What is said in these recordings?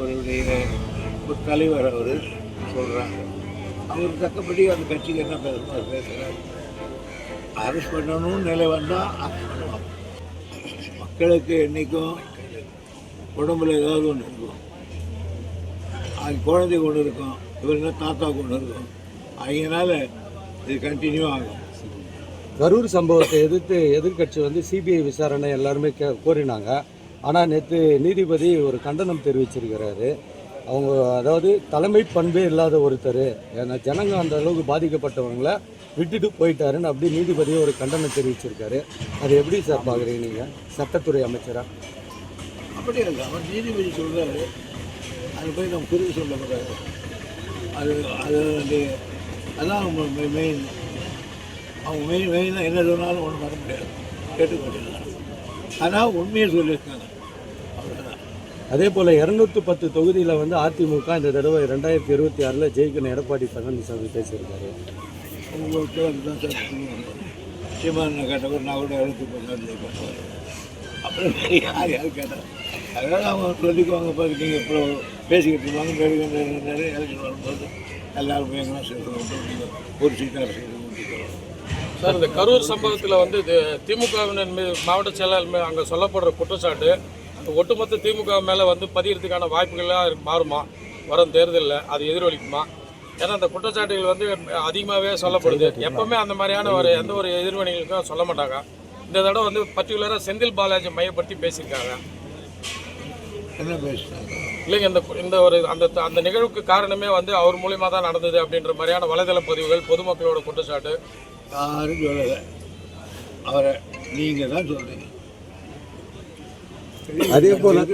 அவருடைய ஒரு தலைவர் அவர் சொல்கிறாங்க அவர் தக்கப்படி அந்த கட்சிக்கு என்ன பேசணும் அவர் பேசுகிறார் அரசு பண்ணணும்னு நிலை வந்தால் அரெஸ்ட் பண்ணுவாங்க. மக்களுக்கு என்றைக்கும் உடம்புல ஏதாவது ஒன்று இருக்கும். அது குழந்தை கொண்டு இருக்கும். இவருன்னா தாத்தா கொண்டு இருக்கும். அதனால இது கண்டினியூ ஆகும். கரூர் சம்பவத்தை எதிர்த்து எதிர்க்கட்சி வந்து சிபிஐ விசாரணை எல்லாருமே கே கோரினாங்க. ஆனால் நேற்று நீதிபதி ஒரு கண்டனம் தெரிவிச்சிருக்கிறாரு. அவங்க அதாவது தலைமை பண்பே இல்லாத ஒருத்தர். ஏன்னா ஜனங்க அந்த அளவுக்கு பாதிக்கப்பட்டவங்கள விட்டுட்டு போயிட்டாருன்னு அப்படி நீதிபதி ஒரு கண்டனம் தெரிவிச்சிருக்காரு. அது எப்படி சார் பார்க்குறீங்க நீங்கள் சட்டத்துறை அமைச்சராக அப்படி இல்லை அவர் நீதிபதி சொல்கிறாரு அது போய் நம்ம குறித்து சொல்லக்கூடாது அது அது வந்து அதான் அவங்க மெயின். அவங்க மெயின் மெயினாக என்ன சொன்னாலும் ஒன்றும் வர முடியாது. கேட்டுக்கொண்டிருந்தாங்க ஆனால் உண்மையை சொல்லியிருக்காங்க. அவ்வளோதான் அதே போல் இரநூத்தி பத்து தொகுதியில் வந்து அதிமுக இந்த தடவை ரெண்டாயிரத்தி இருபத்தி ஆறில் ஜெயிக்கணும். எடப்பாடி பழனிசாமி பேசியிருக்காரு. உங்களுக்கு அதுதான் சார் சீமான கேட்டவர் நான் கூட எழுத்து போனாரு அப்புறம் யார் யார் கேட்டார் அதனால் அவங்க சொல்லிக்குவாங்க பாரு நீங்கள் இப்போ பேசிக்கிட்டு இருப்பாங்க. நிறைய எலெக்ஷன் வரும்போது எல்லாரும் எங்கன்னா சேர்த்து ஒரு சீட்டாக சேர்த்து முடிக்கிறோம் சார் இந்த கரூர் சம்பவத்தில் வந்து இது திமுகவினர் மீது மாவட்ட செயலாளர் மீது அங்கே சொல்லப்படுற குற்றச்சாட்டு ஒட்டுமொத்த திமுக மேலே வந்து பதியறதுக்கான வாய்ப்புகளாக மாறுமா? வரும் தேர்தலில் அது எதிரொலிக்குமா? ஏன்னா அந்த குற்றச்சாட்டுகள் வந்து அதிகமாகவே சொல்லப்படுது. எப்பவுமே அந்த மாதிரியான ஒரு எந்த ஒரு எதிர்வினைகளுக்கும் சொல்ல மாட்டாங்க. இந்த தடவை வந்து பர்டிகுலராக செந்தில் பாலாஜி மையப்படுத்தி பேசியிருக்காங்க. என்ன இல்லைங்க இந்த இந்த ஒரு அந்த அந்த நிகழ்வுக்கு காரணமே வந்து அவர் மூலியமா தான் நடந்தது அப்படின்ற மாதிரியான வலைதள பதிவுகள் பொதுமக்களோட குற்றச்சாட்டு யாரும் சொல்லலை. அவரை நீங்கள் தான் சொல்கிறீங்க அதே போல-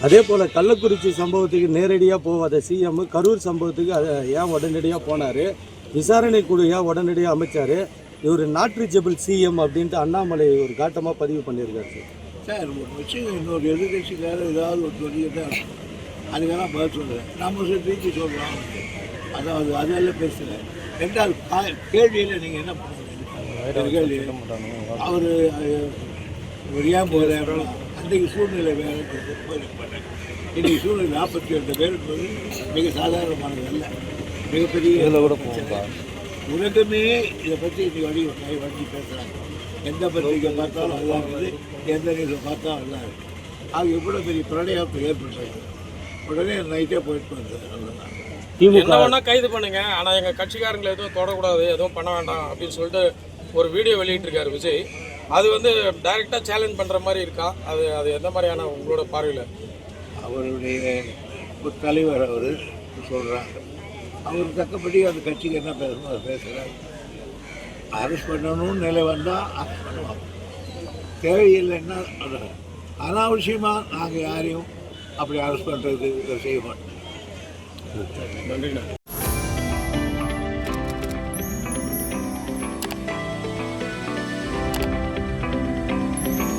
அதே போல் கள்ளக்குறிச்சி சம்பவத்துக்கு நேரடியாக போகாத சிஎம் கரூர் சம்பவத்துக்கு அதை ஏன் உடனடியாக போனார்? விசாரணை குழு ஏன் உடனடியாக அமைச்சார்? இவர் நாட் ரீச்சபிள் சிஎம் அப்படின்ட்டு அண்ணாமலை ஒரு காட்டமாக பதிவு பண்ணியிருக்காரு சார். சார் ஒரு விஷயம் இன்னொரு எதிர்கட்சிக்கார ஏதாவது ஒரு இருக்கும். அதுக்கெல்லாம் பதில் சொல்லுவேன் நம்ம திருப்பி சொல்கிறோம் அதாவது அதெல்லாம் பேசல ரெண்டாவது கா- கேள்வியில் நீங்கள் என்ன பண்ணுவீங்க கேள்வி. அவர் ஒரு ஏன் போகிறாருன்னா அன்றைக்கு சூழ்நிலை வேறு போயிருப்பாங்க இன்றைக்கி சூழ்நிலை நாற்பத்தி ரெண்டு பேருக்கு வந்து மிக சாதாரணமானது அல்ல. மிகப்பெரிய இதில் கூட உலகமே இதை பற்றி இன்னைக்கு வழி வண்டி பேசுகிறாங்க எந்த பத்திரிக்கை பார்த்தாலும் அதுதான் இருக்குது எந்த நியூஸை பார்த்தாலும் அதுதான் இருக்குது. அது எவ்வளோ பெரிய பிரளயத்தை ஏற்பட்டுருக்கு உடனே நைட்டே போயிட்டு என்ன வேணா கைது பண்ணுங்க. ஆனா எங்க கட்சிக்காரங்களை எதுவும் தொடக்கூடாது எதுவும் பண்ண வேண்டாம் அப்படின்னு சொல்லிட்டு ஒரு வீடியோ வெளியிட்டிருக்காரு விஜய். அது வந்து டைரக்டா சேலஞ்ச் பண்ற மாதிரி இருக்கா? அது அது எந்த மாதிரியான உங்களோட பார்வையில? அவருடைய ஒரு தலைவர் அவர் சொல்கிறாங்க அவர் தக்கபடி அந்த கட்சிக்கு என்ன பேசணும் அவர் பேசுகிறார் அரெஸ்ட் பண்ணணும்னு நிலை வந்தால் அரெஸ்ட் பண்ணுவாங்க. தேவையில்லைன்னா அது அனாவசியமாக நாங்கள் யாரையும் அப்படி அரசு பண்ணுறது செய்ய மாட்டோம் நன்றி